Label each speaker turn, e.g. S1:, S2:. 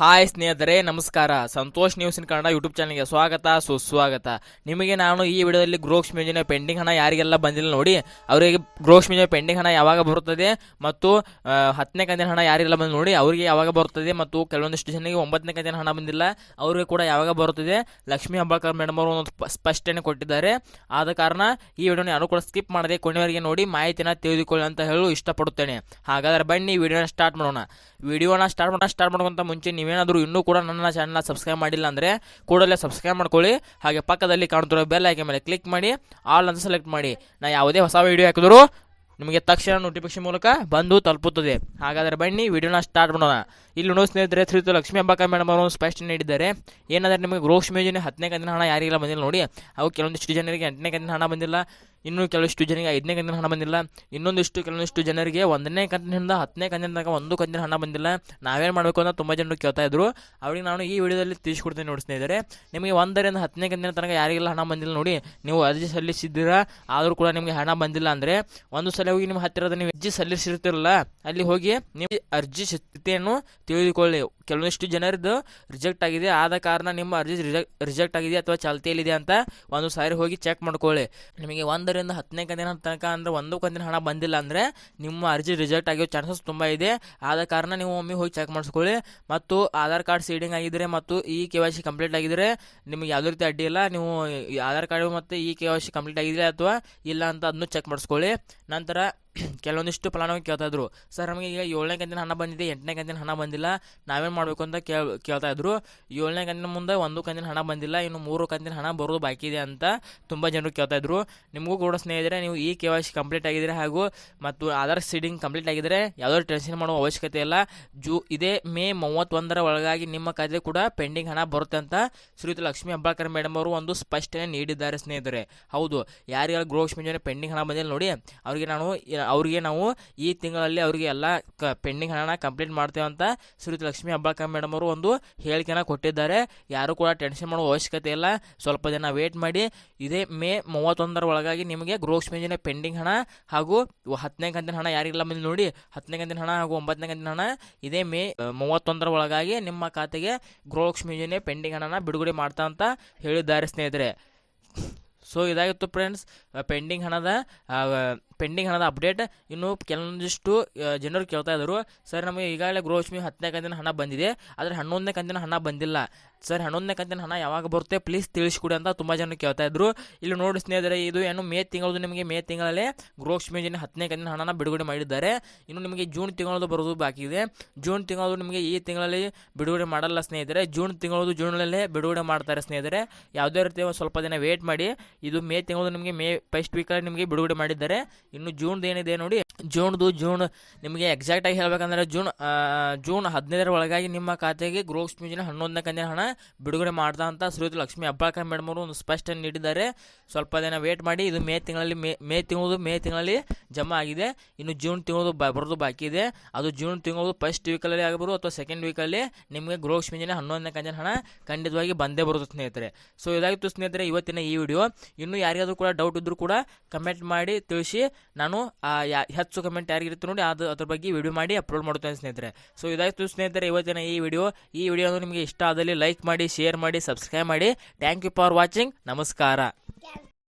S1: Hi ಸ್ನೇಹಿತರೆ, ನಮಸ್ಕಾರ. Santosh news in Kannada YouTube ಚಾನಲ್ಗೆ ಸ್ವಾಗತ, ಸುಸ್ವಾಗತ. ನಿಮಗೆ ನಾನು ಈ ವಿಡಿಯೋದಲ್ಲಿ ಗ್ರೋಕ್ಸ್ ಮ್ಯೂಜಿನ ಪೆಂಡಿಂಗ್ ಹಣ ಯಾರಿಗೆಲ್ಲ ಬಂದಿಲ್ಲ ನೋಡಿ, ಅವರಿಗೆ ಗ್ರೋಕ್ಸ್ ಮ್ಯೂಜಿನ ಪೆಂಡಿಂಗ್ ಹಣ ಯಾವಾಗ ಬರುತ್ತದೆ ಮತ್ತು ಹತ್ತನೇ ಕಂತಿನ ಹಣ ಯಾರಿಗೆಲ್ಲ ಬಂದಿಲ್ಲ ನೋಡಿ, ಅವರಿಗೆ ಯಾವಾಗ ಬರುತ್ತದೆ ಮತ್ತು ಕೆಲವೊಂದು ಸ್ಟೇಷನ್ಗೆ ಒಂಬತ್ತನೇ ಕಂತಿನ ಹಣ ಬಂದಿಲ್ಲ, ಅವರಿಗೆ ಕೂಡ ಯಾವಾಗ ಬರುತ್ತದೆ? ಲಕ್ಷ್ಮೀ ಹಬ್ಬಾಳ್ಕರ್ ಮೇಡಮ್ ಅವರು ಒಂದು ಸ್ಪಷ್ಟನೆ ಕೊಟ್ಟಿದ್ದಾರೆ. ಆದ ಕಾರಣ ಈ ವಿಡಿಯೋನ ಯಾರು ಕೂಡ ಸ್ಕಿಪ್ ಮಾಡದೆ ಕೊನೆಯವರಿಗೆ ನೋಡಿ, ಮಾಹಿತಿನ ತಿಳಿದುಕೊಳ್ಳಿ ಅಂತ ಹೇಳಲು ಇಷ್ಟಪಡುತ್ತೇನೆ. ಹಾಗಾದ್ರೆ ಬನ್ನಿ, ವಿಡಿಯೋನ ಸ್ಟಾರ್ಟ್ ಮಾಡೋಣ. ವಿಡಿಯೋನ ಸ್ಟಾರ್ಟ್ ಮಾಡೋಣ ಸ್ಟಾರ್ಟ್ ಮಾಡೋಕ್ಕಿಂತ ಮುಂಚೆ ನೀವೇನಾದರೂ ಇನ್ನೂ ಕೂಡ ನನ್ನ ಚಾನಲ್ನ ಸಬ್ಸ್ಕ್ರೈಬ್ ಮಾಡಿಲ್ಲ ಅಂದರೆ ಕೂಡಲೇ ಸಬ್ಸ್ಕ್ರೈಬ್ ಮಾಡ್ಕೊಳ್ಳಿ. ಹಾಗೆ ಪಕ್ಕದಲ್ಲಿ ಕಾಣ್ತಿರೋ ಬೆಲ್ ಐಕೆ ಮೇಲೆ ಕ್ಲಿಕ್ ಮಾಡಿ ಆಲ್ ಅಂತ ಸೆಲೆಕ್ಟ್ ಮಾಡಿ. ನಾ ಯಾವುದೇ ಹೊಸ ವೀಡಿಯೋ ಹಾಕಿದ್ರು ನಿಮಗೆ ತಕ್ಷಣ ನೋಟಿಫಿಕೇಶನ್ ಮೂಲಕ ಬಂದು ತಲುಪುತ್ತದೆ. ಹಾಗಾದರೆ ಬನ್ನಿ ವಿಡಿಯೋನ ಸ್ಟಾರ್ಟ್ ಮಾಡೋಣ. ಇಲ್ಲಿ ನೋಡಿ ಸ್ನೇಹಿತರೆ ಶ್ರೀತು ಲಕ್ಷ್ಮೀ ಹಬ್ಬಕ್ಕ ಮೇಡಮ್ ಅವರು ಸ್ಪಷ್ಟ ಸ್ಪಷ್ಟನೆ ನೀಡಿದ್ದಾರೆ ಏನಾದರೆ ನಿಮಗೆ ಗೃಹಲಕ್ಷ್ಮಿ ಯೋಜನೆ ಹತ್ತನೇ ಕಂತಿನ ಹಣ ಯಾರಿಗೆಲ್ಲ ಬಂದಿಲ್ಲ ನೋಡಿ. ಅವು ಕೆಲವೊಂದಿಷ್ಟು ಜನರಿಗೆ ಎಂಟನೇ ಕಂತಿನ ಹಣ ಬಂದಿಲ್ಲ. ಇನ್ನು ಕೆಲವಷ್ಟು ಜನರಿಗೆ ಐದನೇ ಕಂತಿನ ಹಣ ಬಂದಿಲ್ಲ. ಇನ್ನೊಂದಿಷ್ಟು ಕೆಲವೊಂದಿಷ್ಟು ಜನರಿಗೆ ಒಂದನೇ ಕಂತಿನಿಂದ ಹತ್ತನೇ ಕಂತಿನ ತನಕ ಒಂದು ಕಂತಿನ ಹಣ ಬಂದಿಲ್ಲ. ನಾವೇನು ಮಾಡಬೇಕು ಅಂತ ತುಂಬ ಜನರು ಕೇಳ್ತಾ ಇದ್ರು. ಅವ್ರಿಗೆ ನಾನು ಈ ವಿಡಿಯೋದಲ್ಲಿ ತಿಳಿಸ್ಕೊಡ್ತೀನಿ ನೋಡಿಸ್ತಾ ಸ್ನೇಹಿತರೆ. ನಿಮಗೆ ಒಂದರಿಂದ ಹತ್ತನೇ ಕಂತಿನ ತನಕ ಯಾರಿಗೆಲ್ಲ ಹಣ ಬಂದಿಲ್ಲ ನೋಡಿ, ನೀವು ಅರ್ಜಿ ಸಲ್ಲಿಸಿದ್ದೀರಾ, ಆದರೂ ಕೂಡ ನಿಮಗೆ ಹಣ ಬಂದಿಲ್ಲ ಅಂದರೆ ಒಂದು ಸಲ ಹೋಗಿ ನಿಮ್ಮ ಹತ್ತಿರದ ನೀವು ಅರ್ಜಿ ಸಲ್ಲಿಸಿರ್ತಿರಲ್ಲ, ಅಲ್ಲಿ ಹೋಗಿ ನೀವು ಅರ್ಜಿ ಸ್ಥಿತಿಯನ್ನು ತಿಳಿದುಕೊಳ್ಳಿ. ಕೆಲವೊಂದಿಷ್ಟು ಜನರದ್ದು ರಿಜೆಕ್ಟ್ ಆಗಿದೆ. ಆದ ಕಾರಣ ನಿಮ್ಮ ಅರ್ಜಿ ರಿಜೆಕ್ಟ್ ಆಗಿದೆ ಅಥವಾ ಚಾಲ್ತಿಯಲ್ಲಿದೆ ಅಂತ ಒಂದು ಸಾರಿ ಹೋಗಿ ಚೆಕ್ ಮಾಡ್ಕೊಳ್ಳಿ. ನಿಮಗೆ ಒಂದರಿಂದ ಹತ್ತನೇ ಕಂತಿನ ತನಕ ಅಂದರೆ ಒಂದು ಕಂತಿನ ಹಣ ಬಂದಿಲ್ಲ ಅಂದರೆ ನಿಮ್ಮ ಅರ್ಜಿ ರಿಜೆಕ್ಟ್ ಆಗಿರೋ ಚಾನ್ಸಸ್ ತುಂಬ ಇದೆ. ಆದ ಕಾರಣ ನೀವು ಒಮ್ಮೆ ಹೋಗಿ ಚೆಕ್ ಮಾಡಿಸ್ಕೊಳ್ಳಿ. ಮತ್ತು ಆಧಾರ್ ಕಾರ್ಡ್ ಸೀಡಿಂಗ್ ಆಗಿದ್ರೆ ಮತ್ತು ಈ ಕೆ ವೈ ಸಿ ಕಂಪ್ಲೀಟ್ ಆಗಿದ್ರೆ ನಿಮಗೆ ಯಾವುದೇ ರೀತಿ ಅಡ್ಡಿ ಇಲ್ಲ. ನೀವು ಆಧಾರ್ ಕಾರ್ಡ್ ಮತ್ತು ಈ ಕೆ ವೈ ಸಿ ಕಂಪ್ಲೀಟ್ ಆಗಿದ್ರೆ ಅಥವಾ ಇಲ್ಲ ಅಂತ ಅದನ್ನು ಚೆಕ್ ಮಾಡಿಸ್ಕೊಳ್ಳಿ. ನಂತರ ಕೆಲವೊಂದಿಷ್ಟು ಫಲಾನುಭವಿ ಕೇಳ್ತಾ ಇದ್ರು. ಸರ್, ನಮಗೆ ಈಗ ಏಳನೇ ಕಂತಿನ ಹಣ ಬಂದಿದೆ, ಎಂಟನೇ ಕಂತಿನ ಹಣ ಬಂದಿಲ್ಲ, ನಾವೇನು ಮಾಡಬೇಕು ಅಂತ ಕೇಳ್, ಕೇಳ್ತಾ ಇದ್ರು. ಏಳನೇ ಕಂತಿನ ಮುಂದೆ ಒಂದು ಕಂತಿನ ಹಣ ಬಂದಿಲ್ಲ, ಇನ್ನು ಮೂರು ಕಂತಿನ ಹಣ ಬರೋದು ಬಾಕಿ ಇದೆ ಅಂತ ತುಂಬ ಜನರು ಕೇಳ್ತಾ ಇದ್ರು. ನಿಮಗೂ ಕೂಡ ಸ್ನೇಹಿತರೆ ನೀವು ಈ ಕೆ ವೈ ಸಿ ಕಂಪ್ಲೀಟ್ ಆಗಿದ್ರೆ ಹಾಗೂ ಮತ್ತು ಆಧಾರ್ ಸೀಡಿಂಗ್ ಕಂಪ್ಲೀಟ್ ಆಗಿದ್ದರೆ ಯಾವುದೋ ಟೆನ್ಷನ್ ಮಾಡುವ ಅವಶ್ಯಕತೆ ಇಲ್ಲ. ಜೂ, ಇದೇ ಮೇ ಮೂವತ್ತೊಂದರ ಒಳಗಾಗಿ ನಿಮ್ಮ ಖಾತೆ ಕೂಡ ಪೆಂಡಿಂಗ್ ಹಣ ಬರುತ್ತೆ ಅಂತ ಶ್ರೀಯುತ ಲಕ್ಷ್ಮೀ ಹಬ್ಬಾಳ್ಕರ್ ಮೇಡಮ್ ಅವರು ಒಂದು ಸ್ಪಷ್ಟನೆ ನೀಡಿದ್ದಾರೆ ಸ್ನೇಹಿತರೆ. ಹೌದು ಯಾರಿಗಾರು ಗೃಹಲಕ್ಷ್ಮಿ ಯೋಜನೆ ಪೆಂಡಿಂಗ್ ಹಣ ಬಂದಿಲ್ಲ ನೋಡಿ, ಅವರಿಗೆ ನಾನು ಅವರಿಗೆ ನಾವು ಈ ತಿಂಗಳಲ್ಲಿ ಅವರಿಗೆ ಎಲ್ಲ ಕ ಪೆಂಡಿಂಗ್ ಹಣನ ಕಂಪ್ಲೀಟ್ ಮಾಡ್ತೇವೆ ಅಂತ ಶ್ರೀಯುತ ಲಕ್ಷ್ಮೀ ಹಬ್ಬಾಳ್ಕರ್ ಮೇಡಮ್ ಅವರು ಒಂದು ಹೇಳಿಕೆನ ಕೊಟ್ಟಿದ್ದಾರೆ. ಯಾರು ಕೂಡ ಟೆನ್ಷನ್ ಮಾಡೋ ಅವಶ್ಯಕತೆ ಇಲ್ಲ. ಸ್ವಲ್ಪ ದಿನ ವೇಟ್ ಮಾಡಿ. ಇದೇ ಮೇ ಮೂವತ್ತೊಂದರ ಒಳಗಾಗಿ ನಿಮಗೆ ಗೃಹಲಕ್ಷ್ಮಿ ಯೋಜನೆ ಪೆಂಡಿಂಗ್ ಹಣ ಹಾಗೂ ಹತ್ತನೇ ಕಂತಿನ ಹಣ ಯಾರಿಗಿಲ್ಲ ಮೇಲೆ ನೋಡಿ, ಹತ್ತನೇ ಕಂತಿನ ಹಣ ಹಾಗೂ ಒಂಬತ್ತನೇ ಕಂತಿನ ಹಣ ಇದೇ ಮೇ ಮೂವತ್ತೊಂದರ ಒಳಗಾಗಿ ನಿಮ್ಮ ಖಾತೆಗೆ ಗೃಹಲಕ್ಷ್ಮಿ ಯೋಜನೆ ಪೆಂಡಿಂಗ್ ಹಣನ ಬಿಡುಗಡೆ ಮಾಡ್ತಾ ಅಂತ ಹೇಳಿದ್ದಾರೆ ಸ್ನೇಹಿತರೆ. ಸೊ ಇದಾಗಿತ್ತು ಫ್ರೆಂಡ್ಸ್ ಪೆಂಡಿಂಗ್ ಹಣದ ಪೆಂಡಿಂಗ್ ಹಣದ ಅಪ್ಡೇಟ್ ಇನ್ನು ಕೆಲವೊಂದಿಷ್ಟು ಜನರು ಕೇಳ್ತಾ ಇದ್ದರು, ಸರ್, ನಮಗೆ ಈಗಾಗಲೇ ಗೃಹಲಕ್ಷ್ಮಿ ಹತ್ತನೇ ಕಂತಿನ ಹಣ ಬಂದಿದೆ. ಆದರೆ ಹನ್ನೊಂದನೇ ಕಂತಿನ ಹಣ ಬಂದಿಲ್ಲ. ಸರ್, ಹನ್ನೊಂದನೇ ಕಂತಿನ ಹಣ ಯಾವಾಗ ಬರುತ್ತೆ ಪ್ಲೀಸ್ ತಿಳಿಸ್ಕೊಡಿ ಅಂತ ತುಂಬ ಜನ ಕೇಳ್ತಾ ಇದ್ರು. ಇಲ್ಲಿ ನೋಡಿ ಸ್ನೇಹಿತರೆ, ಇದು ಏನು ಮೇ ತಿಂಗಳದು ನಿಮಗೆ, ಮೇ ತಿಂಗಳಲ್ಲೇ ಗೃಹಲಕ್ಷ್ಮಿ ಯೋಜನೆ ಹತ್ತನೇ ಕಂತಿನ ಹಣನ ಬಿಡುಗಡೆ ಮಾಡಿದ್ದಾರೆ. ಇನ್ನು ನಿಮಗೆ ಜೂನ್ ತಿಂಗಳದು ಬರೋದು ಬಾಕಿ ಇದೆ. ಜೂನ್ ತಿಂಗಳದು ನಿಮಗೆ ಈ ತಿಂಗಳಲ್ಲಿ ಬಿಡುಗಡೆ ಮಾಡಲ್ಲ ಸ್ನೇಹಿತರೆ. ಜೂನ್ ತಿಂಗಳದು ಜೂನಲ್ಲೇ ಬಿಡುಗಡೆ ಮಾಡ್ತಾರೆ ಸ್ನೇಹಿತರೆ. ಯಾವುದೇ ರೀತಿ ಸ್ವಲ್ಪ ದಿನ ವೇಟ್ ಮಾಡಿ. ಇದು ಮೇ ತಿಂಗಳು ನಿಮಗೆ, ಮೇ ಫಸ್ಟ್ ವೀಕಲ್ಲಿ ನಿಮಗೆ ಬಿಡುಗಡೆ ಮಾಡಿದ್ದಾರೆ. ಇನ್ನು ಜೂನ್ದು ಏನಿದೆ ನೋಡಿ, ಜೂನ್ದು ಜೂನ್ ನಿಮಗೆ ಎಕ್ಸಾಕ್ಟಾಗಿ ಹೇಳ್ಬೇಕಂದ್ರೆ ಜೂನ್ ಜೂನ್ ಹದಿನೈದರ ಒಳಗಾಗಿ ನಿಮ್ಮ ಖಾತೆಗೆ ಗೃಹಲಕ್ಷ್ಮಿ ಯೋಜನೆ ಹನ್ನೊಂದನೇ ಕಂತಿನ ಹಣ ಬಿಡುಗಡೆ ಅಂತ ಶ್ರೀಯುತ ಲಕ್ಷ್ಮೀ ಹಬ್ಬಾಳ್ಕರ್ ಮೇಡಮ್ ಅವರು ಒಂದು ಸ್ಪಷ್ಟನೆ ನೀಡಿದ್ದಾರೆ. ಸ್ವಲ್ಪ ದಿನ ವೇಟ್ ಮಾಡಿ, ಇದು ಮೇ ತಿಂಗಳಲ್ಲಿ, ಮೇ ಮೇ ತಿಂಗಳದು, ಮೇ ತಿಂಗಳಲ್ಲಿ ಜಮಾ ಆಗಿದೆ. ಇನ್ನು ಜೂನ್ ತಿಂಗಳದು ಬರೋದು ಬಾಕಿ ಇದೆ. ಅದು ಜೂನ್ ತಿಂಗಳದು ಫಸ್ಟ್ ವೀಕಲ್ಲಿ ಆಗಬಹುದು ಅಥವಾ ಸೆಕೆಂಡ್ ವೀಕಲ್ಲಿ ನಿಮಗೆ ಗೃಹಲಕ್ಷ್ಮಿ ಯೋಜನೆ ಹನ್ನೊಂದನೇ ಕಂಜನ ಹಣ ಖಂಡಿತವಾಗಿ ಬಂದೇ ಬರುತ್ತೆ ಸ್ನೇಹಿತರೆ. ಸೊ ಇದಾಗಿತ್ತು ಸ್ನೇಹಿತರೆ ಇವತ್ತಿನ ಈ ವಿಡಿಯೋ ಇನ್ನು ಯಾರಿಗಾದ್ರೂ ಕೂಡ ಡೌಟ್ ಇದ್ದರೂ ಕೂಡ ಕಮೆಂಟ್ ಮಾಡಿ, ತಿಳಿಸಿ. ನಾನು ಹೆಚ್ಚು ಕಮೆಂಟ್ ಯಾರಿಗಿರುತ್ತೆ ನೋಡಿ, ಅದು ಅದ್ರ ಬಗ್ಗೆ ವಿಡಿಯೋ ಮಾಡಿ ಅಪ್ಲೋಡ್ ಮಾಡುತ್ತೇನೆ ಸ್ನೇಹಿತರೆ. ಸೊ ಇದಾಗಿತ್ತು ಸ್ನೇಹಿತರೆ ಇವತ್ತಿನ ಈ ವಿಡಿಯೋ ಈ ವಿಡಿಯೋ ನಿಮಗೆ ಇಷ್ಟ ಆದಲ್ಲಿ ಮಾಡಿ ಶೇರ್ ಮಾಡಿ ಸಬ್ಸ್ಕ್ರೈಬ್ ಮಾಡಿ. ಥ್ಯಾಂಕ್ ಯು ಫಾರ್ ವಾಚಿಂಗ್ ನಮಸ್ಕಾರ.